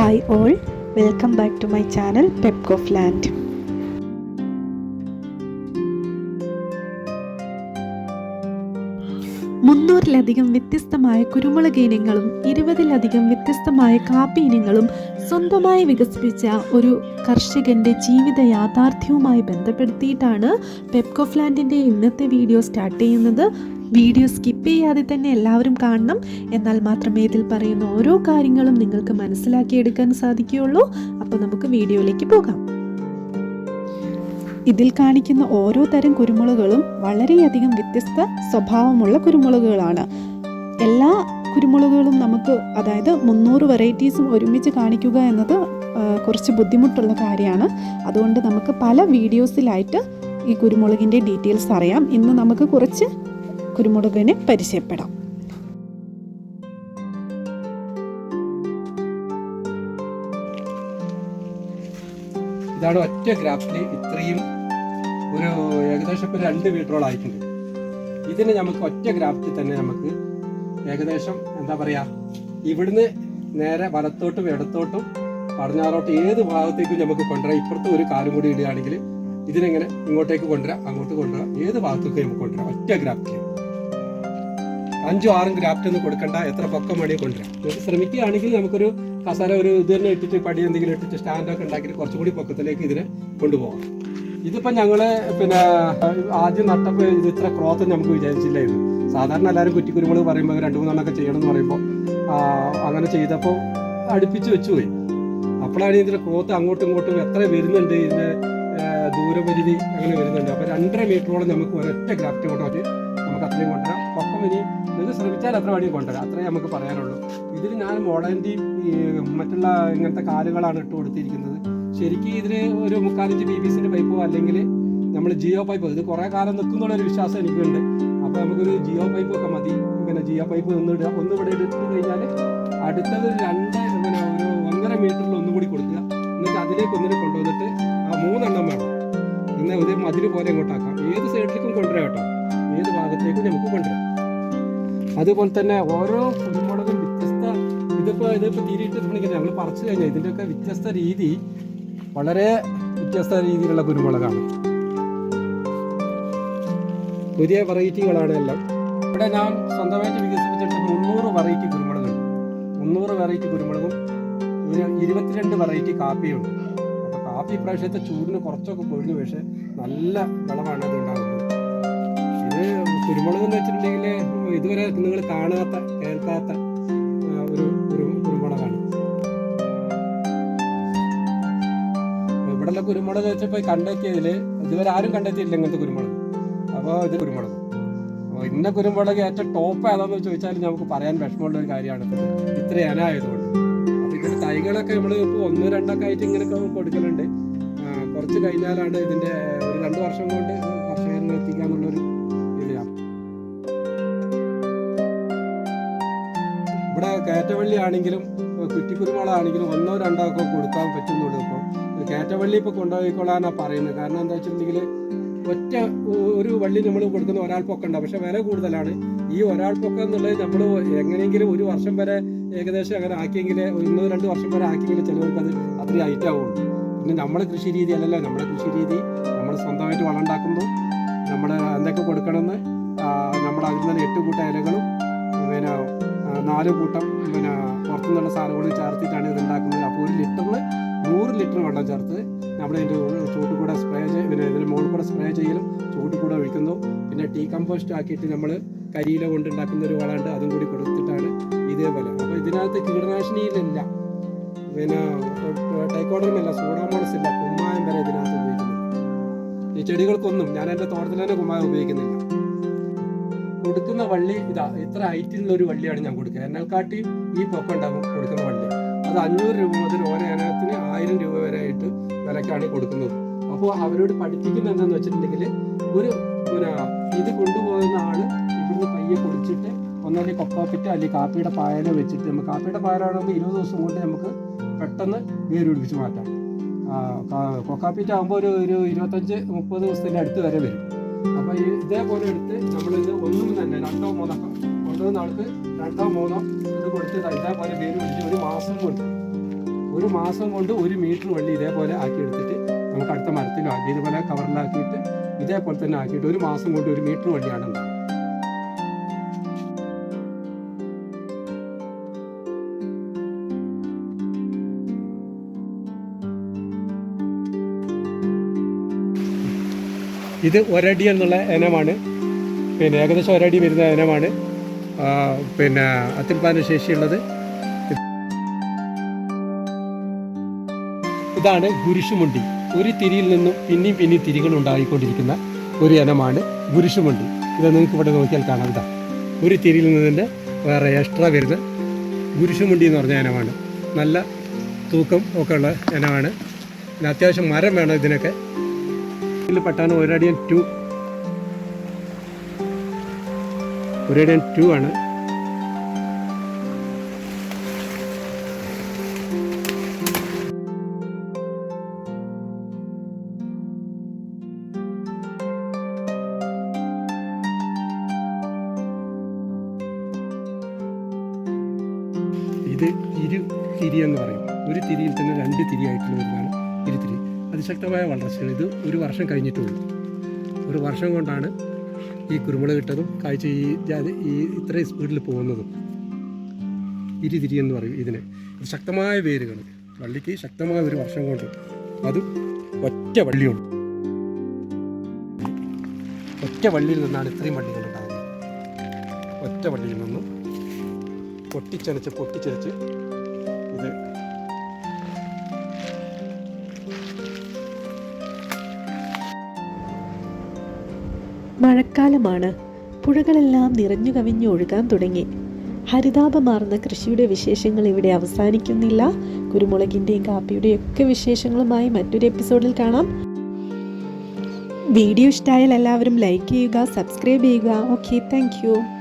Hi all welcome back to my channel Pepcof Land മുന്നൂറിലധികം വ്യത്യസ്തമായ കുരുമുളക് ഇനങ്ങളും ഇരുപതിലധികം വ്യത്യസ്തമായ കാപ്പി ഇനങ്ങളും സ്വന്തമായി വികസിപ്പിച്ച ഒരു കർഷകന്റെ ജീവിത യാഥാർത്ഥ്യവുമായി ബന്ധപ്പെടുത്തിയിട്ടാണ് പെപ്കോഫ്ലാൻഡിന്റെ ഇന്നത്തെ വീഡിയോ സ്റ്റാർട്ട് ചെയ്യുന്നത്. വീഡിയോ സ്കിപ്പ് ചെയ്യാതെ തന്നെ എല്ലാവരും കാണണം. എന്നാൽ മാത്രമേ ഇതിൽ പറയുന്ന ഓരോ കാര്യങ്ങളും നിങ്ങൾക്ക് മനസ്സിലാക്കിയെടുക്കാൻ സാധിക്കുകയുള്ളൂ. അപ്പോൾ നമുക്ക് വീഡിയോയിലേക്ക് പോകാം. ഇതിൽ കാണിക്കുന്ന ഓരോ തരം കുരുമുളകുകളും വളരെയധികം വ്യത്യസ്ത സ്വഭാവമുള്ള കുരുമുളകുകളാണ്. എല്ലാ കുരുമുളകുകളും നമുക്ക് അതായത് മുന്നൂറ് വെറൈറ്റീസും ഒരുമിച്ച് കാണിക്കുക എന്നത് കുറച്ച് ബുദ്ധിമുട്ടുള്ള കാര്യമാണ്. അതുകൊണ്ട് നമുക്ക് പല വീഡിയോസിലായിട്ട് ഈ കുരുമുളകിന്റെ ഡീറ്റെയിൽസ് അറിയാം. ഇന്ന് നമുക്ക് കുറച്ച് കുരുമുളകിനെ പരിചയപ്പെടാം. ഇതാണ് ഒറ്റ ഗ്രാഫ്റ്റിൽ ഇത്രയും ഒരു ഏകദേശം ഇപ്പോൾ രണ്ട് മീറ്ററോളം ആയിട്ടുണ്ട്. ഇതിന് നമുക്ക് ഒറ്റ ഗ്രാഫ്റ്റിൽ തന്നെ നമുക്ക് ഏകദേശം എന്താ പറയുക ഇവിടുന്ന് നേരെ വലത്തോട്ടും ഇടത്തോട്ടും പടിഞ്ഞാറോട്ടും ഏത് ഭാഗത്തേക്കും നമുക്ക് കൊണ്ടുവരാം. ഇപ്പുറത്ത് ഒരു കാലും കൂടി ഇടുകയാണെങ്കിൽ ഇതിനെങ്ങനെ ഇങ്ങോട്ടേക്ക് കൊണ്ടുവരാം അങ്ങോട്ട് കൊണ്ടുവരാം. ഏത് ഭാഗത്തേക്കും നമുക്ക് കൊണ്ടുവരാം? ഒറ്റ ഗ്രാഫ്റ്റിൽ അഞ്ചും ആറും ഗ്രാഫ്റ്റ് ഒന്നും കൊടുക്കണ്ട. എത്ര പൊക്കം വേണമെങ്കിൽ കൊണ്ടുവരാം. നമുക്ക് ശ്രമിക്കുകയാണെങ്കിൽ നമുക്കൊരു കസാര ഒരു ഇത് തന്നെ ഇട്ടിട്ട് പടി എന്തെങ്കിലും ഇട്ടിട്ട് സ്റ്റാൻഡൊക്കെ ഉണ്ടാക്കിയിട്ട് കുറച്ചുകൂടി പൊക്കത്തിലേക്ക് ഇതിനെ കൊണ്ടുപോകാം ഇതിപ്പോൾ ഞങ്ങൾ പിന്നെ ആദ്യം നട്ടപ്പോൾ ഇത് ഇത്ര ക്രോത്ത് നമുക്ക് വിചാരിച്ചില്ലായിരുന്നു. സാധാരണ എല്ലാവരും കുറ്റിക്കുരുമുളക് പറയുമ്പോൾ രണ്ട് മൂന്നെണ്ണമൊക്കെ ചെയ്യണം എന്ന് പറയുമ്പോൾ അങ്ങനെ ചെയ്തപ്പോൾ അടുപ്പിച്ച് വെച്ചു പോയി. അപ്പോഴാണ് ഇതിന്റെ ക്രോത്ത് അങ്ങോട്ടും ഇങ്ങോട്ടും എത്ര വരുന്നുണ്ട് ഇതിന്റെ ദൂരപരിധി അങ്ങനെ വരുന്നുണ്ട്. അപ്പോൾ രണ്ടര മീറ്ററോളം നമുക്ക് ഒരൊറ്റ ഗ്രാഫ്റ്റ് കൊണ്ടുപോയി നമുക്ക് അത്രയും കൊണ്ടുവരാം. പൊക്കം ഇനി നിങ്ങൾ ശ്രമിച്ചാൽ അത്ര വേണമെങ്കിൽ കൊണ്ടുവരാം. അത്രേ നമുക്ക് പറയാനുള്ളൂ. ഇതിൽ ഞാൻ മോളന്റെയും മറ്റുള്ള ഇങ്ങനത്തെ കാലുകളാണ് ഇട്ട് കൊടുത്തിരിക്കുന്നത്. ശരിക്കും ഇതിന് ഒരു മുക്കാലഞ്ച് ബി ബി സിന്റെ പൈപ്പോ അല്ലെങ്കിൽ നമ്മൾ ജിയോ പൈപ്പ് ഇത് കുറേ കാലം നിൽക്കുന്നുള്ളൊരു വിശ്വാസം എനിക്കുണ്ട്. അപ്പോൾ നമുക്കൊരു ജിയോ പൈപ്പ് ഒക്കെ മതി. പിന്നെ ജിയോ പൈപ്പ് ഒന്ന് ഇടുക ഒന്ന് ഇവിടെ കഴിഞ്ഞാൽ അടുത്തത് രണ്ട് പിന്നെ ഒരു ഒന്നര മീറ്ററിൽ ഒന്നും കൂടി കൊടുക്കുക. എന്നിട്ട് അതിലേക്ക് ഒന്നിനെ കൊണ്ടുവന്നിട്ട് ആ മൂന്നെണ്ണം വേണം. എന്നാൽ ഇതേ മതിൽ പോലെ ഇങ്ങോട്ടാക്കാം. ഏത് സൈഡിലേക്കും കൊണ്ടുവരാം കേട്ടോ. ഏത് ഭാഗത്തേക്കും നമുക്ക് കൊണ്ടുവരാം. അതുപോലെ തന്നെ ഓരോ കുരുമുളകും വ്യത്യസ്ത ഇതിപ്പോൾ ഇതിപ്പോൾ തീരിയിട്ട് തീരിട്ടിട്ടുണ്ടെങ്കിൽ ഞങ്ങൾ പറിച്ചു കഴിഞ്ഞാൽ ഇതിന്റെയൊക്കെ വ്യത്യസ്ത രീതി വളരെ വ്യത്യസ്ത രീതിയിലുള്ള കുരുമുളകാണ്. പുതിയ വെറൈറ്റികളാണ് എല്ലാം. ഇവിടെ ഞാൻ സ്വന്തമായിട്ട് വികസിപ്പിച്ചിട്ട് മുന്നൂറ് വെറൈറ്റി കുരുമുളകുണ്ട്. മുന്നൂറ് വെറൈറ്റി കുരുമുളകും ഇരുപത്തിരണ്ട് വെറൈറ്റി കാപ്പിയുണ്ട്. അപ്പോൾ കാപ്പി ഇപ്രാവശ്യത്തെ ചൂടിന് കുറച്ചൊക്കെ പൊഴിഞ്ഞു പക്ഷേ നല്ല വിളവാണ് അത് ഉണ്ടാകുന്നത് ഇത് കുരുമുളക് എന്ന് വെച്ചിട്ടുണ്ടെങ്കിൽ ഇതുവരെ നിങ്ങൾ കാണാത്ത കേൾക്കാത്ത ഒരു ഒരു കുരുമുളകാണ്. ഇവിടെയുള്ള കുരുമുളക് വെച്ചപ്പോൾ കണ്ടെത്തിയതിൽ ഇതുവരെ ആരും കണ്ടെത്തിയില്ല ഇങ്ങനത്തെ കുരുമുളക്. അപ്പോൾ ഇത് കുരുമുളക്. അപ്പോൾ ഇന്ന കുരുമുളക് ഏറ്റവും ടോപ്പ് ഏതാന്ന് ചോദിച്ചാൽ നമുക്ക് പറയാൻ വിഷമമുള്ള ഒരു കാര്യമാണ്. ഇത്. ഇത്ര ഇനായതുകൊണ്ട് അപ്പോൾ ഇതിന്റെ തൈകളൊക്കെ നമ്മൾ ഇപ്പോൾ ഒന്ന് രണ്ടൊക്കെ ആയിട്ട് ഇങ്ങനെയൊക്കെ കൊടുക്കലുണ്ട്. കുറച്ച് കഴിഞ്ഞാലാണ് ഇതിന്റെ ഒരു രണ്ട് വർഷം കൊണ്ട് കർഷകരിൽ എത്തിക്കാന്നുള്ളൊരു ഇവിടെ കയറ്റവള്ളി ആണെങ്കിലും കുറ്റിക്കുരുമുളകാണെങ്കിലും ഒന്നോ രണ്ടോ ഒക്കെ കൊടുക്കാൻ പറ്റുന്നുള്ളൂ ഇപ്പോൾ കയറ്റവള്ളി ഇപ്പോൾ കൊണ്ടുപോയിക്കൊള്ളാനാണ് പറയുന്നത്. കാരണം എന്താ വെച്ചിട്ടുണ്ടെങ്കിൽ ഒറ്റ ഒരു വള്ളി നമ്മൾ കൊടുക്കുന്ന ഒരാൾ പൊക്കണ്ട പക്ഷെ വില കൂടുതലാണ്. ഈ ഒരാൾ പൊക്കം എന്നുള്ളത് നമ്മൾ എങ്ങനെയെങ്കിലും ഒരു വർഷം വരെ ഏകദേശം അങ്ങനെ ആക്കിയെങ്കിൽ ഒന്നോ രണ്ട് വർഷം വരെ ആക്കിയെങ്കിൽ ചിലവർക്ക് അത് അത്രയും ഐറ്റാവുള്ളൂ പിന്നെ നമ്മുടെ കൃഷി രീതി അല്ലല്ലോ. നമ്മുടെ കൃഷി രീതി നമ്മൾ സ്വന്തമായിട്ട് വളം ഉണ്ടാക്കുന്നു നമ്മൾ എന്തൊക്കെ കൊടുക്കണമെന്ന് നമ്മൾ അതിൽ നിന്ന് എട്ട് കൂട്ട ഇലകളും പിന്നെ നാല് കൂട്ടം പിന്നെ പുറത്തുനിന്നുള്ള സാധനങ്ങൾ ചേർത്തിട്ടാണ് ഇത് ഉണ്ടാക്കുന്നത്. അപ്പോൾ ഒരു ലിറ്ററിൽ നൂറ് ലിറ്റർ വെള്ളം ചേർത്ത് നമ്മൾ ഇതിന്റെ ചൂട്ടിൽ കൂടെ സ്പ്രേ ചെയ്യും പിന്നെ ഇതിന്റെ മുകളിൽ കൂടെ സ്പ്രേ ചെയ്യലും ചൂട്ടിൽ കൂടെ ഒഴിക്കുന്നു. പിന്നെ ടീ കമ്പോസ്റ്റ് ആക്കിയിട്ട് നമ്മൾ കരിയില കൊണ്ട് ഉണ്ടാക്കുന്ന ഒരു വളമുണ്ട് അതും കൂടി കൊടുത്തിട്ടാണ് ഇതേപോലെ. അപ്പോൾ ഇതിനകത്ത് കീടനാശിനിയിലില്ല. പിന്നെ ടൈക്കോഡറുമില്ല സൂഡോമോണസ് ഇല്ല കുമ്മായം വരെ ഇതിനകത്ത് ഉപയോഗിക്കുന്നില്ല ഈ ചെടികൾക്കൊന്നും ഞാൻ എന്റെ തോട്ടത്തിൽ തന്നെ കുമ്മായം ഉപയോഗിക്കുന്നില്ല. കൊടുക്കുന്ന വള്ളി ഇതാ ഇത്ര ഹൈറ്റിലുള്ള ഒരു വള്ളിയാണ് ഞാൻ കൊടുക്കുക എന്നെക്കാട്ടി ഈ പൊക്കം ഉണ്ടാകും കൊടുക്കുന്ന വള്ളി. അത് അഞ്ഞൂറ് രൂപ മുതൽ ഓരോ ഇനത്തിന് ആയിരം രൂപ വരെ ആയിട്ട് വിലക്കാണ് കൊടുക്കുന്നത്. അപ്പോൾ അവരോട് പഠിപ്പിക്കുന്നത് എന്താണെന്ന് വെച്ചിട്ടുണ്ടെങ്കിൽ ഒരു പിന്നെ ഇത് കൊണ്ടുപോകുന്ന ആൾ ഇവിടുന്ന് പയ്യെ കുടിച്ചിട്ട് ഒന്നല്ലെങ്കിൽ കൊക്കോപ്പിറ്റ് അല്ലെങ്കിൽ കാപ്പിയുടെ പായല വെച്ചിട്ട് നമുക്ക് കാപ്പിയുടെ പായലാണെങ്കിൽ ഇരുപത് ദിവസം കൊണ്ട് നമുക്ക് പെട്ടെന്ന് വേര് പിടിപ്പിച്ച് മാറ്റാം. കൊക്കാപ്പിറ്റ് ആകുമ്പോൾ ഒരു ഒരു ഇരുപത്തഞ്ച് മുപ്പത് ദിവസത്തിന്റെ അടുത്ത് വരെ വരും. അപ്പോൾ ഈ ഇതേപോലെ എടുത്ത് നമ്മളിത് ഒന്നും തന്നെ രണ്ടോ മൂന്നോ കൊണ്ടുവന്ന ആൾക്ക് രണ്ടോ മൂന്നോ ഇത് കൊടുത്ത് ഇതേപോലെ വേര് പിടിച്ച് ഒരു മാസം കൊണ്ട് ഒരു മാസം കൊണ്ട് ഒരു മീറ്റർ വള്ളി ഇതേപോലെ ആക്കി എടുത്തിട്ട് നമുക്ക് അടുത്ത മരത്തിലും ആക്കി ഇതുപോലെ കവറിലാക്കിയിട്ട് ഇതേപോലെ തന്നെ ആക്കിയിട്ട് ഒരു മാസം കൊണ്ട് ഒരു മീറ്റർ വള്ളിയാണ് ഉണ്ടാവുക. ഇത് ഒരടി എന്നുള്ള ഇനമാണ്. പിന്നെ ഏകദേശം ഒരടി വരുന്ന ഇനമാണ്. പിന്നെ അത്യുൽപാദന ശേഷിയുള്ളത് ഇതാണ് ഗുരിശുമുണ്ടി. ഒരു തിരിയിൽ നിന്നും പിന്നെയും പിന്നെയും തിരികൾ ഉണ്ടായിക്കൊണ്ടിരിക്കുന്ന ഒരു ഇനമാണ് ഗുരിശുമുണ്ടി. ഇത് നിങ്ങൾക്ക് ഇവിടെ നോക്കിയാൽ കാണാം ഇതാ. ഒരു തിരിയിൽ നിന്നിന്റെ വേറെ എക്സ്ട്രാ വരുന്ന ഗുരിശുമുണ്ടി എന്ന് പറഞ്ഞ ഇനമാണ്. നല്ല തൂക്കം ഒക്കെ ഉള്ള ഇനമാണ്. അത്യാവശ്യം മരം വേണം ഇതിനൊക്കെ. ഇതിൽ പെട്ടാണ് ഒരടിയൻ ടു. ഒരടിയൻ ടു ആണ്. ഇത് ഇരു തിരി എന്ന് പറയും. ഒരു തിരിയിൽ തന്നെ രണ്ട് തിരിയായിട്ടുള്ള വരുന്നതാണ് ഇരുത്തിരി അതിശക്തമായ വളർച്ചയാണ് ഇത് ഒരു വർഷം കഴിഞ്ഞിട്ടുള്ളൂ. ഒരു വർഷം കൊണ്ടാണ് ഈ കുരുമുളക് ഇട്ടതും കാഴ്ച ഈ ജാതി ഈ ഇത്രയും സ്പീഡിൽ പോകുന്നതും. ഇരിതിരി എന്ന് പറയും ഇതിന്. ഇത് ശക്തമായ വേരുകൾ വള്ളിക്ക് ശക്തമായ ഒരു വർഷം കൊണ്ട് അതും ഒറ്റ വള്ളിയുണ്ട് ഒറ്റ വള്ളിയിൽ നിന്നാണ് ഇത്രയും വള്ളികൾ ഉണ്ടാകുന്നത്. ഒറ്റ വള്ളിയിൽ നിന്നും പൊട്ടിച്ചനച്ച് പൊട്ടിച്ചനച്ച് മഴക്കാലമാണ്. പുഴകളെല്ലാം നിറഞ്ഞു കവിഞ്ഞു ഒഴുകാൻ തുടങ്ങി. ഹരിതാപമാർന്ന കൃഷിയുടെ വിശേഷങ്ങൾ ഇവിടെ അവസാനിക്കുന്നില്ല. കുരുമുളകിന്റെയും കാപ്പിയുടെയും ഒക്കെ വിശേഷങ്ങളുമായി മറ്റൊരു എപ്പിസോഡിൽ കാണാം. വീഡിയോ ഇഷ്ടമായാൽ എല്ലാവരും ലൈക്ക് ചെയ്യുക സബ്സ്ക്രൈബ് ചെയ്യുക. Okay thank